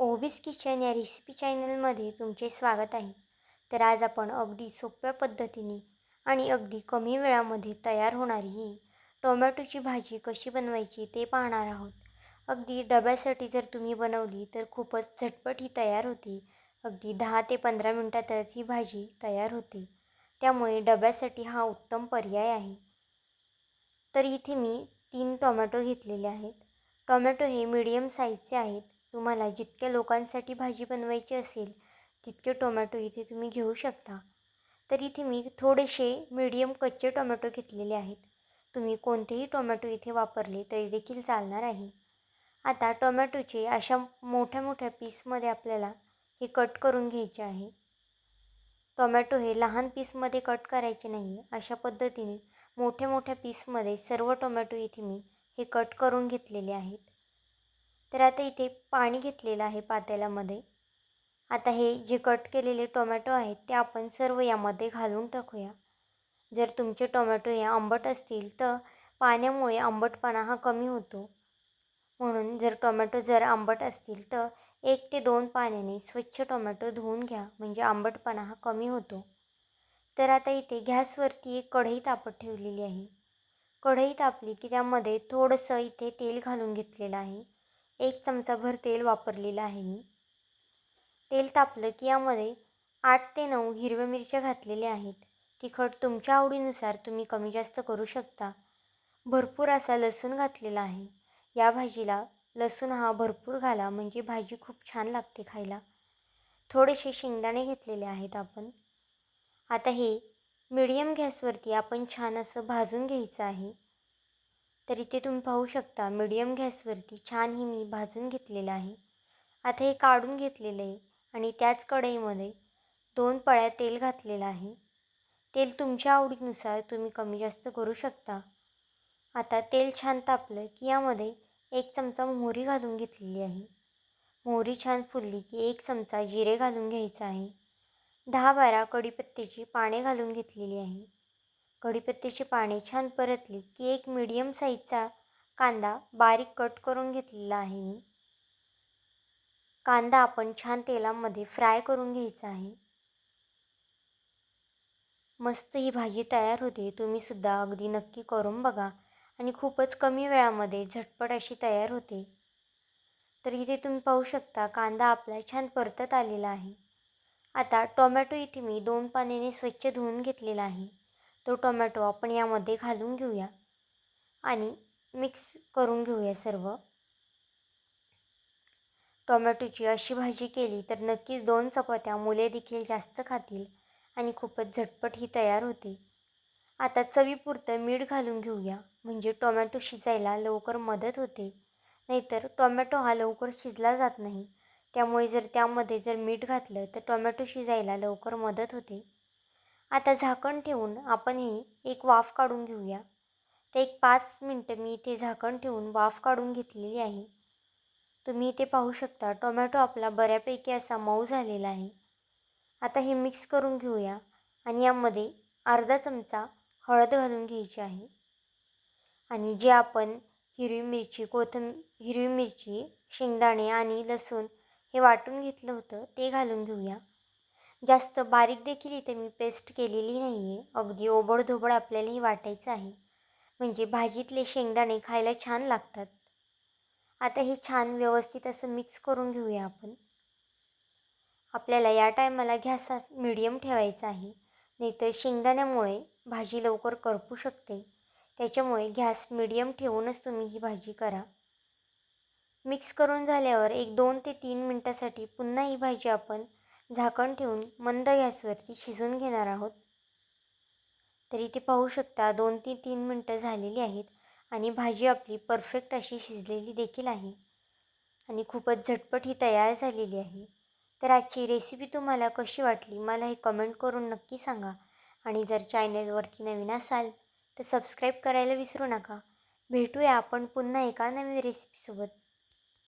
Ovis kitchen या recipe चॅनलमध्ये तुमचे स्वागत आहे. तर आज आपण अगदी सोप्या पद्धतीने आणि अगदी कमी वेळामध्ये तयार होणारी ही टोमॅटोची भाजी कशी बनवायची ते पाहणार आहोत. अगदी डब्यासाठी जर तुम्ही बनवली तर खूपच झटपट ही तयार होते. अगदी दहा ते पंधरा मिनटातच ही भाजी तयार होते. त्यामुळे डब्यासाठी हा उत्तम पर्याय आहे. तर इथे मी तीन टोमॅटो घेतलेले आहेत. टोमॅटो हे मीडियम साईजचे आहेत. तुम्हाला जितक्या लोकांसाठी भाजी बनवायची असेल तितके टोमॅटो इथे तुम्ही घेऊ शकता. तर इथे मी थोडेसे मीडियम कच्चे टोमॅटो घेतलेले आहेत. तुम्ही कोणतेही टोमॅटो इथे वापरले तरी देखील चालणार आहे. आता टोमॅटोचे अशा मोठ्या मोठ्या पीसमध्ये आपल्याला हे कट करून घ्यायचे आहे. टोमॅटो हे लहान पीसमध्ये कट करायचे नाही. अशा पद्धतीने मोठ्या मोठ्या पीसमध्ये सर्व टोमॅटो इथे मी हे कट करून घेतलेले आहेत. तर आता इथे पाणी घेतलेलं आहे पातेल्यामध्ये. आता हे जे कट केलेले टोमॅटो आहेत ते आपण सर्व यामध्ये घालून टाकूया. जर तुमचे टोमॅटो हे आंबट असतील तर पाण्यामुळे आंबटपणा हा कमी होतो. म्हणून जर टोमॅटो जर आंबट असतील तर एक ते दोन पाण्याने स्वच्छ टोमॅटो धुवून घ्या म्हणजे आंबटपणा हा कमी होतो. तर आता इथे गॅसवरती एक कढई तापत ठेवलेली आहे. कढई तापली की त्यामध्ये थोडंसं इथे तेल घालून घेतलेलं आहे. एक चमचाभर तेल वापरलेलं आहे मी. तेल तापलं की यामध्ये आठ ते नऊ हिरव्या मिरच्या घातलेल्या आहेत. तिखट तुमच्या आवडीनुसार तुम्ही कमी जास्त करू शकता. भरपूर असा लसूण घातलेला आहे. या भाजीला लसूण हा भरपूर घाला म्हणजे भाजी खूप छान लागते खायला. थोडेसे शेंगदाणे घेतलेले आहेत आपण. आता हे मीडियम गॅसवरती आपण छान असं भाजून घ्यायचं आहे. तर इथे तुम्ही पाहू शकता. मीडियम गॅसवरती छान ही मी भाजून घेतलेलं आहे. आता हे काढून घेतलेलं आहे आणि त्याच कढईमध्ये दोन पळ्या तेल घातलेलं आहे. तेल तुमच्या आवडीनुसार तुम्ही कमी जास्त करू शकता. आता तेल छान तापलं की यामध्ये एक चमचा मोहरी घालून घेतलेली आहे. मोहरी छान फुलली की एक चमचा जिरे घालून घ्यायचं आहे. दहा बारा कढीपत्त्याची पाने घालून घेतलेली आहे. कढीपत्त्याची पाने छान परतली की एक मीडियम साईजचा कांदा बारीक कट करून घेतलेला आहे मी. कांदा आपण छान तेलामध्ये फ्राय करून घ्यायचा आहे. मस्त ही भाजी तयार होते तुम्हीसुद्धा अगदी नक्की करून बघा आणि खूपच कमी वेळामध्ये झटपट अशी तयार होते. तर इथे तुम्ही पाहू शकता कांदा आपला छान परतत आलेला आहे. आता टोमॅटो इथे मी दोन पाण्याने स्वच्छ धुवून घेतलेला आहे. तो टोमॅटो आपण यामध्ये घालून घेऊया आणि मिक्स करून घेऊया सर्व. टोमॅटोची अशी भाजी केली तर नक्कीच दोन चपात्या मुले देखील जास्त खातील आणि खूपच झटपट ही तयार होते. आता चवीपुरतं मीठ घालून घेऊया म्हणजे टोमॅटो शिजायला लवकर मदत होते. नाहीतर टोमॅटो हा लवकर शिजला जात नाही त्यामुळे जर त्यामध्ये जर मीठ घातलं तर टोमॅटो शिजायला लवकर मदत होते. आता झाकण ठेवून आपण ही एक वाफ काढून घेऊया. तर एक पाच मिनटं मी इथे झाकण ठेवून वाफ काढून घेतलेली आहे. तुम्ही इथे पाहू शकता टोमॅटो आपला बऱ्यापैकी असा मऊ झालेला आहे. आता हे मिक्स करून घेऊया आणि यामध्ये अर्धा चमचा हळद घालून घ्यायची आहे. आणि जे आपण हिरवी मिरची कोथं हिरवी मिरची शेंगदाणे आणि लसूण हे वाटून घेतलं होतं ते घालून घेऊया. जास्त बारीक देखील इथे मी पेस्ट केलेली नाही आहे अगदी ओबडधोबड आपल्यालाही वाटायचं आहे. म्हणजे भाजीतले शेंगदाणे खायला छान लागतात. आता हे छान व्यवस्थित असं मिक्स करून घेऊया आपण. आपल्याला या टायमाला गॅस मिडियम ठेवायचा आहे. नाहीतर शेंगदाण्यामुळे भाजी लवकर करपू शकते. त्याच्यामुळे गॅस मिडियम ठेवूनच तुम्ही ही भाजी करा. मिक्स करून झाल्यावर एक दोन ते तीन मिनटासाठी पुन्हा ही भाजी आपण झाकण ठेवून मंद गॅसवरती शिजवून घेणार आहोत. तर इथे पाहू शकता दोन ते तीन मिनटं झालेली आहेत आणि भाजी आपली परफेक्ट अशी शिजलेली देखील आहे. आणि खूपच झटपट ही तयार झालेली आहे. तर आजची रेसिपी तुम्हाला कशी वाटली मला हे कमेंट करून नक्की सांगा. आणि जर चॅनलवरती नवीन असाल तर सबस्क्राईब करायला विसरू नका. भेटूया आपण पुन्हा एका नवीन रेसिपीसोबत